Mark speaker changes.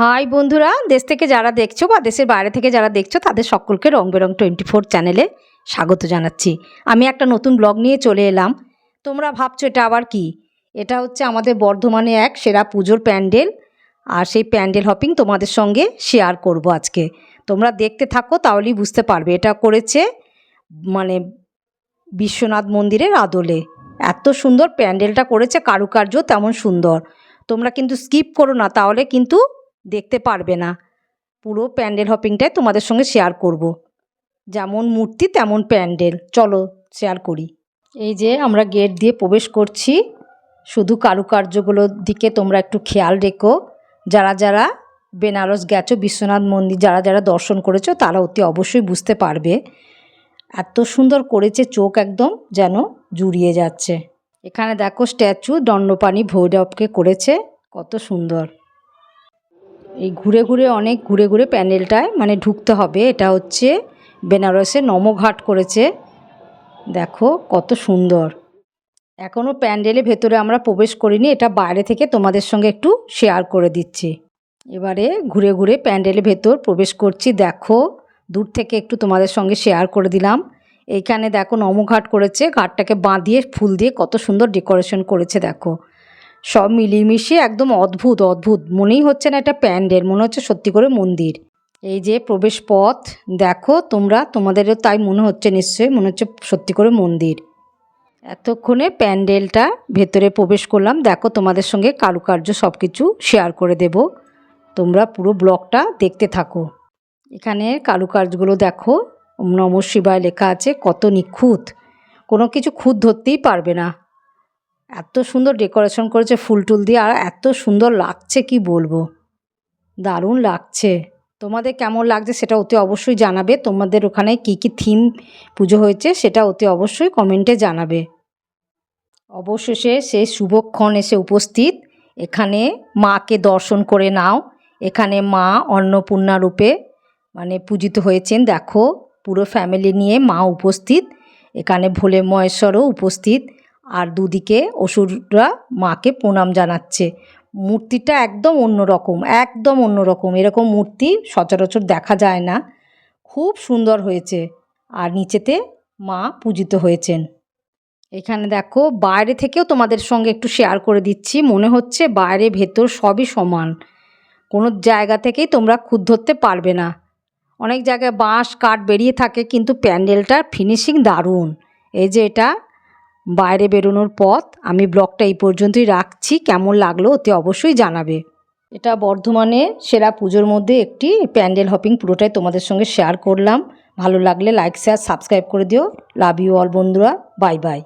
Speaker 1: High বন্ধুরা, দেশ থেকে যারা দেখছ বা দেশের বাইরে থেকে যারা দেখছ, তাদের সকলকে রং বেরং টোয়েন্টি ফোর চ্যানেলে স্বাগত জানাচ্ছি। আমি একটা নতুন ব্লগ নিয়ে চলে এলাম। তোমরা ভাবছ এটা আবার কি? এটা হচ্ছে আমাদের বর্ধমানে এক সেরা পুজোর প্যান্ডেল, আর সেই প্যান্ডেল হপিং তোমাদের সঙ্গে শেয়ার করব আজকে। তোমরা দেখতে থাকো, তাহলেই বুঝতে পারবে। এটা করেছে মানে বিশ্বনাথ মন্দিরের আদলে। এত সুন্দর প্যান্ডেলটা করেছে, কারুকার্য তেমন সুন্দর। তোমরা কিন্তু স্কিপ করো না, তাহলে কিন্তু দেখতে পারবে না। পুরো প্যান্ডেল হপিংটাই তোমাদের সঙ্গে শেয়ার করব। যেমন মূর্তি, তেমন প্যান্ডেল। চলো শেয়ার করি। এই যে আমরা গেট দিয়ে প্রবেশ করছি। শুধু কারুকার্যগুলোর দিকে তোমরা একটু খেয়াল রেখো। যারা যারা বেনারস গেছো, বিশ্বনাথ মন্দির, যারা যারা দর্শন করেছ, তারা অতি অবশ্যই বুঝতে পারবে। এত সুন্দর করেছে চোখ একদম যেন জুড়িয়ে যাচ্ছে। এখানে দেখো স্ট্যাচু, দণ্ডপাণি ভৈরবকে করেছে। কত সুন্দর। এই ঘুরে ঘুরে অনেক ঘুরে ঘুরে প্যান্ডেলটায় মানে ঢুকতে হবে। এটা হচ্ছে বেনারসে নমঘাট করেছে। দেখো কত সুন্দর। এখনও প্যান্ডেলের ভেতরে আমরা প্রবেশ করিনি, এটা বাইরে থেকে তোমাদের সঙ্গে একটু শেয়ার করে দিচ্ছি। এবারে ঘুরে ঘুরে প্যান্ডেলের ভেতর প্রবেশ করছি। দেখো, দূর থেকে একটু তোমাদের সঙ্গে শেয়ার করে দিলাম। এইখানে দেখো নমঘাট করেছে, ঘাটটাকে বাঁধিয়ে ফুল দিয়ে কত সুন্দর ডেকোরেশন করেছে, দেখো। সব মিলিয়ে একদম অদ্ভুত অদ্ভুত। মনেই হচ্ছে না এটা প্যান্ডেল, মনে হচ্ছে সত্যি করে মন্দির। এই যে প্রবেশ পথ, দেখো তোমরা, তোমাদেরও তাই মনে হচ্ছে নিশ্চয়ই, মনে হচ্ছে সত্যি করে মন্দির। এতক্ষণে প্যান্ডেলটা ভেতরে প্রবেশ করলাম, দেখো তোমাদের সঙ্গে কারুকার্য সব কিছু শেয়ার করে দেব। তোমরা পুরো ব্লগটা দেখতে থাকো। এখানে কারুকার্যগুলো দেখো, নম শিবায় লেখা আছে, কত নিখুঁত। কোনো কিছু খুঁত ধরতেই পারবে না। এত সুন্দর ডেকোরেশন করেছে ফুল টুল দিয়ে আর এত সুন্দর লাগছে, কি বলব? দারুণ লাগছে। তোমাদের কেমন লাগছে সেটা অতি অবশ্যই জানাবে। তোমাদের ওখানে কি কি থিম পুজো হয়েছে সেটা অতি অবশ্যই কমেন্টে জানাবে। অবশেষে সে শুভক্ষণ এসে উপস্থিত। এখানে মাকে দর্শন করে নাও। এখানে মা অন্নপূর্ণা রূপে মানে পূজিত হয়েছেন। দেখো, পুরো ফ্যামিলি নিয়ে মা উপস্থিত। এখানে ভোলে মহেশ্বরও উপস্থিত। আর দুদিকে অসুররা মাকে প্রণাম জানাচ্ছে। মূর্তিটা একদম অন্যরকম একদম অন্যরকম। এরকম মূর্তি সচরাচর দেখা যায় না। খুব সুন্দর হয়েছে আর নিচেতে মা পূজিত হয়েছেন। এখানে দেখো, বাইরে থেকেও তোমাদের সঙ্গে একটু শেয়ার করে দিচ্ছি। মনে হচ্ছে বাইরে ভেতর সবই সমান। কোনো জায়গা থেকেই তোমরা খুদ ধরতে পারবে না। অনেক জায়গায় বাঁশ, কাঠ বেরিয়ে থাকে, কিন্তু প্যান্ডেলটার ফিনিশিং দারুণ। এই যে এটা বাইরে বেরোনোর পথ আমি ব্লগটা এই পর্যন্তই রাখছি। কেমন লাগল ওতে অবশ্যই জানাবে। এটা বর্ধমানে সেরা পুজোর মধ্যে একটি প্যান্ডেল হপিং পুরোটাই তোমাদের সঙ্গে শেয়ার করলাম। ভালো লাগলে লাইক, শেয়ার, সাবস্ক্রাইব করে দিও। লাভ ইউ অল বন্ধুরা। Bye bye.